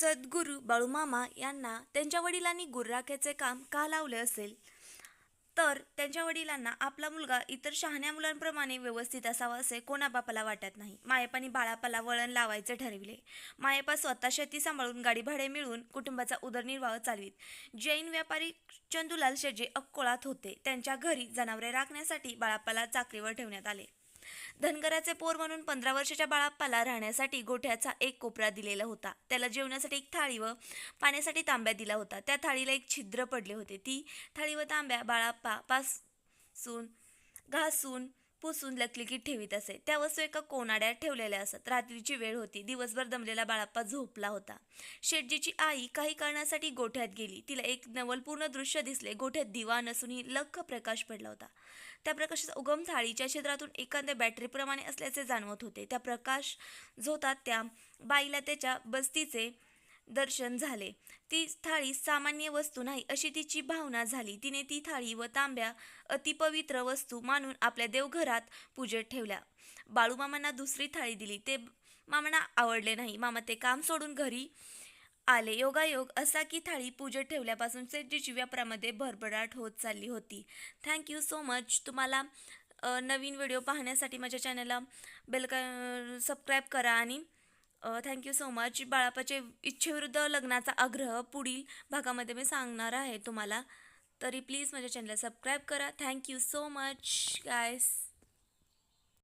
सद्गुरू बाळूमामा यांना त्यांच्या वडिलांनी गुर्राख्याचे काम का लावले असेल? तर त्यांच्या वडिलांना आपला मुलगा इतर शहाण्या मुलांप्रमाणे व्यवस्थित असावा असे कोणा बापाला वाटत नाही. मायेपानी बाळापाला वळण लावायचे ठरविले. मायेपा स्वतः शेती सांभाळून गाडी भाडे मिळवून कुटुंबाचा उदरनिर्वाह चालवीत. जैन व्यापारी चंदुलाल शेजे अक्कोळात होते. त्यांच्या घरी जनावरे राखण्यासाठी बाळापाला चाकरीवर ठेवण्यात आले. धनगराचे पोर म्हणून पंधरा वर्षाच्या बाळाप्पाला राहण्यासाठी गोठ्याचा एक कोपरा दिलेला होता. त्याला जेवणासाठी एक थाळी व पाण्यासाठी तांब्या दिला होता. त्या थाळीला एक छिद्र पडले होते. ती थाळी व तांब्या बाळाप्पा पासून घासून पुसून लकलिकीत ठेवीत असे. त्या वस्तू एका कोनाड्यात ठेवलेल्या असत. रात्रीची वेळ होती. दिवसभर दमलेला बाळाप्पा झोपला होता. शेटजीची आई काही कारणासाठी गोठ्यात गेली. तिला एक नवलपूर्ण दृश्य दिसले. गोठ्यात दिवा नसूनही लख प्रकाश पडला होता. त्या प्रकाशाचा उगम थाळीच्या क्षेत्रातून एखाद्या बॅटरीप्रमाणे असल्याचे जाणवत होते. त्या प्रकाश झोतात त्या बाईला त्याच्या बस्तीचे दर्शन झाले. ती थाळी सामान्य वस्तू नाही अशी तिची भावना झाली. तिने ती थाळी व तांब्या अतिपवित्र वस्तू मानून आपल्या देवघरात पूजेत ठेवल्या. बाळूमामांना दुसरी थाळी दिली. ते मामांना आवडले नाही. मामा ते काम सोडून घरी आले. योगायोग असा की थाळी पूजेत ठेवल्यापासून सेटजीची व्यापारामध्ये भरभराट होत चालली होती. थँक्यू सो मच तुम्हाला नवीन व्हिडिओ पाहण्यासाठी माझ्या चॅनलला बेल सबस्क्राईब करा आणि थँक्यू सो मच बाळापाचे इच्छेविरुद्ध लग्नाचा आग्रह पुढील भागामध्ये मी सांगणार आहे तुम्हाला. तरी प्लीज माझ्या चॅनलला सबस्क्राईब करा. Thank you so much guys